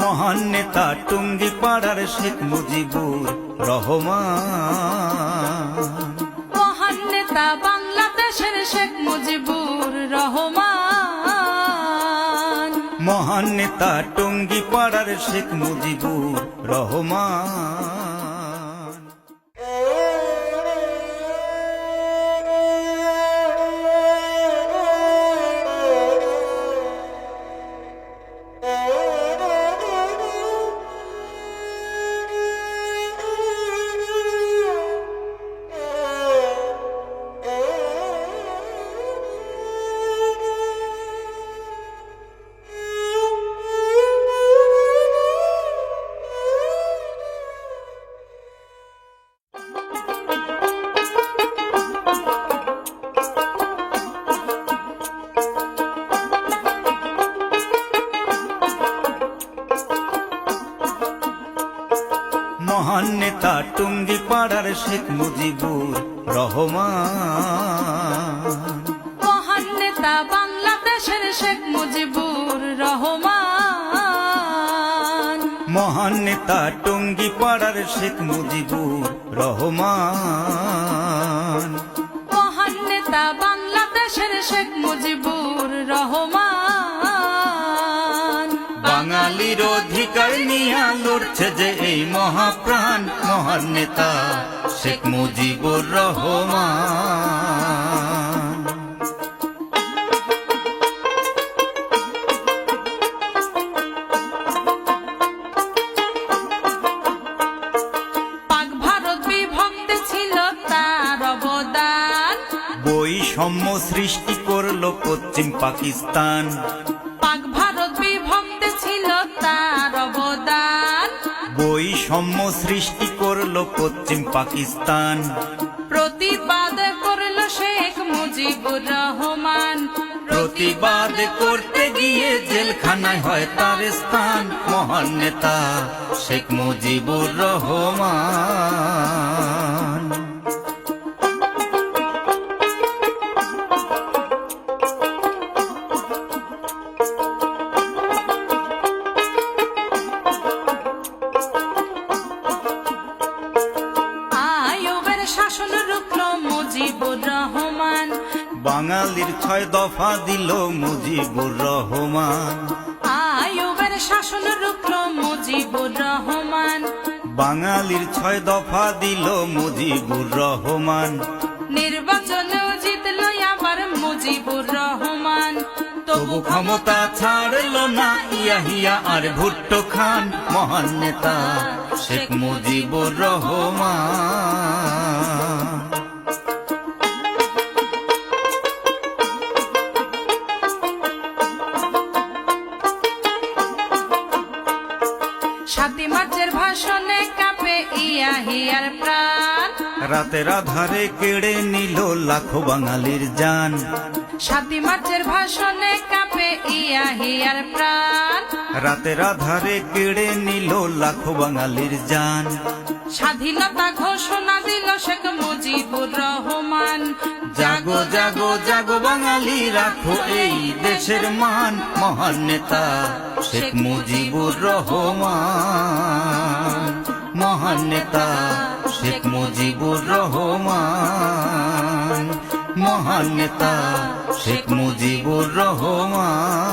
মহান নেতা টুঙ্গি পাড়ার শেখ মুজিবুর রহমান। মহান নেতা বাংলাদেশের শেখ মুজিবুর রহমান। মহান নেতা টুঙ্গি পাড়ার শেখ মুজিবুর রহমান। মহান নেতা টুঙ্গি পাড়ার শেখ মুজিবুর রহমান। মহান নেতা বাংলাদেশের শেখ মুজিবুর রহমান। মহান নেতা টুঙ্গি পাড়ার শেখ মুজিবুর রহমান। মহান নেতা বাংলাদেশের শেখ মুজিবুর রহমান। বাঙালির অধিকার নিয়ে লড়ছে যে এই মহাপ্রাণ মহান নেতা শেখ মুজিবুর রহমান। পাক ভারত বিভক্ত ছিল তার অবদান। বৈষম্য সৃষ্টি করল পশ্চিম পাকিস্তান। পাক সৃষ্টি করল পশ্চিম পাকিস্তান। প্রতিবাদ করল শেখ মুজিবুর রহমান। প্রতিবাদ করতে গিয়ে জেলখানায় হয় তার স্থান মহান নেতা শেখ মুজিবুর রহমান। বাঙালির ছয় দফা দিল মুজিবুর রহমান। আয়ুবের শাসন রুখল মুজিবুর রহমান। বাঙালির ছয় দফা দিল মুজিবুর রহমান। নির্বাচনেও জিতল আবার মুজিবুর রহমান। তবু ক্ষমতা ছাড়লো না ইয়াহিয়া আর ভুট্টো খান। মহান নেতা শেখ মুজিবুর রহমান। সাতই মাছের ভাষণে কাঁপে ইয়াহিয়ার প্রাণ। রাতের আধারে কেড়ে নিল লাখো বাঙালির জান। সাতই মাছের ভাষণে কাঁপে ইয়াহিয়ার প্রাণ। রাতের আধারে কেড়ে নিল লাখো বাঙালির জান। স্বাধীনতা ঘোষণা দিল শেখ মুজিবুর রহমান। জাগো জাগো জাগো বাঙালি রাখো এই দেশের মান মহান নেতা শেখ মুজিবুর রহমান। মহান নেতা শেখ মুজিবুর রহমান। মহান নেতা শেখ মুজিবুর রহমান।